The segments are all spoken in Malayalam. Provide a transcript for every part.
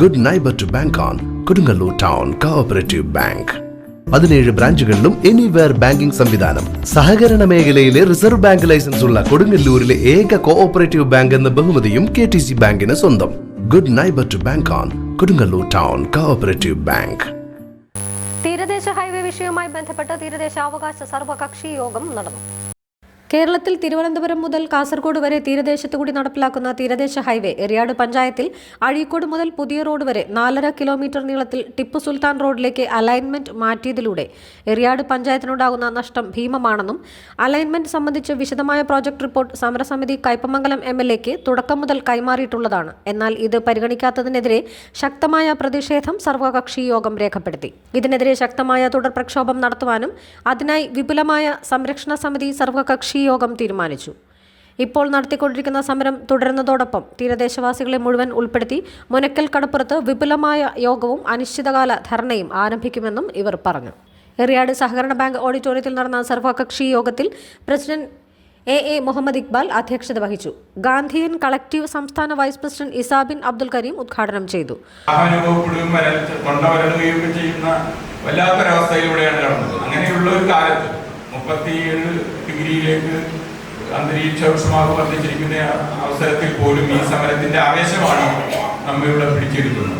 Good neighbour to bank on Kodungallur town cooperative bank പതിനേഴ് ബ്രാഞ്ചുകളിലും എനിവെയർ ബാങ്കിംഗ് സംവിധാനം. സഹകരണ മേഖലയിലെ റിസർവ് ബാങ്ക് ലൈസൻസ് ഉള്ള കൊടുങ്ങല്ലൂരിലെ ഏക കോഓപ്പറേറ്റീവ് ബാങ്ക് എന്ന ബഹുമതിയും കെ ടി സി ബാങ്കിന് സ്വന്തം. Good neighbour to bank on Kodungallur town cooperative bank തീരദേശ ഹൈവേ വിഷയവുമായി ബന്ധപ്പെട്ട് തീരദേശ അവകാശ സർവകക്ഷി യോഗം നടന്നു. കേരളത്തിൽ തിരുവനന്തപുരം മുതൽ കാസർഗോഡ് വരെ തീരദേശത്തു കൂടി നടപ്പിലാക്കുന്ന തീരദേശ ഹൈവേ എറിയാട് പഞ്ചായത്തിൽ അഴീക്കോട് മുതൽ പുതിയ റോഡ് വരെ നാലര കിലോമീറ്റർ നീളത്തിൽ ടിപ്പു സുൽത്താൻ റോഡിലേക്ക് അലൈൻമെന്റ് മാറ്റിയതിലൂടെ എറിയാട് പഞ്ചായത്തിനുണ്ടാകുന്ന നഷ്ടം ഭീമമാണെന്നും അലൈൻമെന്റ് സംബന്ധിച്ച് വിശദമായ പ്രോജക്ട് റിപ്പോർട്ട് സമരസമിതി കൈപ്പമംഗലം എം എൽ എക്ക് തുടക്കം മുതൽ കൈമാറിയിട്ടുള്ളതാണ്. എന്നാൽ ഇത് പരിഗണിക്കാത്തതിനെതിരെ ശക്തമായ പ്രതിഷേധം സർവകക്ഷി യോഗം രേഖപ്പെടുത്തി. ഇതിനെതിരെ ശക്തമായ തുടർ പ്രക്ഷോഭം നടത്തുവാനും അതിനായി വിപുലമായ സംരക്ഷണ സമിതി സർവകക്ഷി യോഗം തീരുമാനിച്ചു. ഇപ്പോൾ നടത്തിക്കൊണ്ടിരിക്കുന്ന സമരം തുടരുന്നതോടൊപ്പം തീരദേശവാസികളെ മുഴുവൻ ഉൾപ്പെടുത്തി മുനക്കൽ കടപ്പുറത്ത് വിപുലമായ യോഗവും അനിശ്ചിതകാല ധർണയും ആരംഭിക്കുമെന്നും ഇവർ പറഞ്ഞു. എറിയാട് സഹകരണ ബാങ്ക് ഓഡിറ്റോറിയത്തിൽ നടന്ന സർവകക്ഷി യോഗത്തിൽ president A A Muhammad Iqbal അധ്യക്ഷത വഹിച്ചു. ഗാന്ധിയൻ കളക്ടീവ് സംസ്ഥാന വൈസ് പ്രസിഡന്റ് ഇസാബിൻ അബ്ദുൽ കരീം ഉദ്ഘാടനം ചെയ്തു. ചെയ്യുന്ന വല്ലാത്തൊരവസ്ഥയിലൂടെയാണ് കടന്നത്. അങ്ങനെയുള്ള ഒരു കാലത്ത് മുപ്പത്തിയേഴ് ഡിഗ്രിയിലേക്ക് അന്തരീക്ഷ ഉഷ്മാവ് വർദ്ധിച്ചിരിക്കുന്ന അവസരത്തിൽ പോലും ഈ സമരത്തിന്റെ ആവേശമാണ് നമ്മളിവിടെ പിടിച്ചെടുക്കുന്നത്.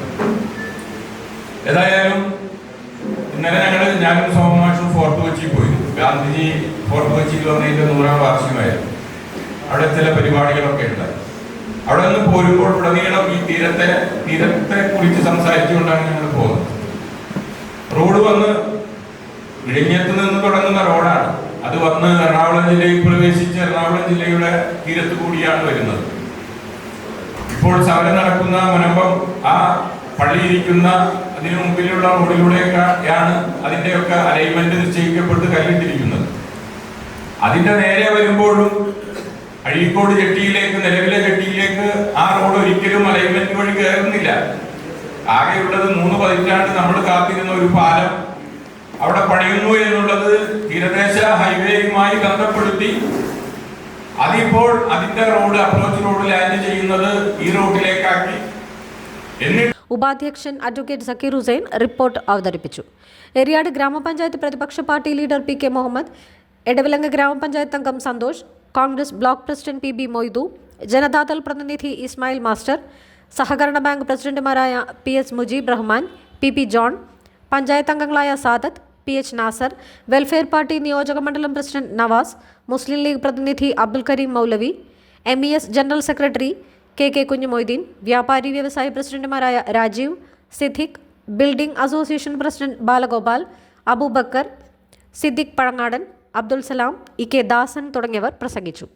ഏതായാലും ഇന്നലെ ഞങ്ങൾ ഞാനും സോമമാഷും ഫോർട്ട് കൊച്ചി പോയി. ഗാന്ധിജി ഫോർട്ട് കൊച്ചിയിൽ വന്നതിന്റെ നൂറാം വാർഷികമായിരുന്നു. അവിടെ ചില പരിപാടികളൊക്കെ ഉണ്ടായി. അവിടെ നിന്ന് പോരുമ്പോൾ ഉടനീളം ഈ തീരത്തെ തീരത്തെ കുറിച്ച് സംസാരിച്ചുകൊണ്ടാണ് ഞങ്ങൾ പോകുന്നത്. റോഡ് വന്ന് ഇഴഞ്ഞത്ത് നിന്ന് തുടങ്ങുന്ന റോഡാണ്. അത് വന്ന് എറണാകുളം ജില്ലയിൽ പ്രവേശിച്ച് എറണാകുളം ജില്ലയുടെ തീരത്ത് കൂടിയാണ് വരുന്നത്. ഇപ്പോൾ സമരം നടക്കുന്ന മുനമ്പം ആ പള്ളിയിരിക്കുന്ന അതിനു മുമ്പിലുള്ള റോഡിലൂടെയൊക്കെയാണ് അതിന്റെയൊക്കെ അലൈൻമെന്റ് നിശ്ചയിക്കപ്പെട്ട് കല്ലിട്ടിരിക്കുന്നത്. അതിന്റെ നേരെ വരുമ്പോഴും അഴീക്കോട് ജെട്ടിയിലേക്ക് നിലവിലെ ജെട്ടിയിലേക്ക് ആ റോഡ് ഒരിക്കലും അലൈൻമെന്റ് വഴി കയറുന്നില്ല. ആകെയുള്ളത് മൂന്ന് പതിറ്റാണ്ട് നമ്മൾ കാത്തിരുന്ന ഒരു പാലം അവിടെ പണിയുന്നു എന്നുള്ളത് തീരദേശ ഹൈവേയുമായി ബന്ധപ്പെടുത്തി അതിപ്പോൾ അതിന്റെ റോഡ് അപ്രോച്ച് റോഡ് ലാൻഡ് ചെയ്യുന്നത് ഈ റോഡിലേക്കാക്കി. എന്നിട്ട് ഉപാധ്യക്ഷൻ അഡ്വക്കേറ്റ് സക്കീർ ഹുസൈൻ റിപ്പോർട്ട് അവതരിപ്പിച്ചു. എരിയാട് ഗ്രാമപഞ്ചായത്ത് പ്രതിപക്ഷ party leader P K Muhammad Edavilangu ഗ്രാമപഞ്ചായത്ത് അംഗം Santhosh Congress block president P B Moidu Janata Dal പ്രതിനിധി ഇസ്മായിൽ മാസ്റ്റർ സഹകരണ ബാങ്ക് പ്രസിഡന്റുമാരായ P S Mujeeb Rahman P P John panchayat അംഗങ്ങളായ Sadath P H Nasser welfare party നിയോജക മണ്ഡലം പ്രസിഡന്റ് നവാസ് മുസ്ലിം ലീഗ് പ്രതിനിധി Abdul Kareem Moulavi M E S general secretary K K Kunjumoideen വ്യാപാരി വ്യവസായ പ്രസിഡന്റുമാരായ Rajeev Siddique building association president Balagopal Aboobacker Siddique Pazhangadan Abdul Salam E K Dasan തുടങ്ങിയവർ പ്രസംഗിച്ചു.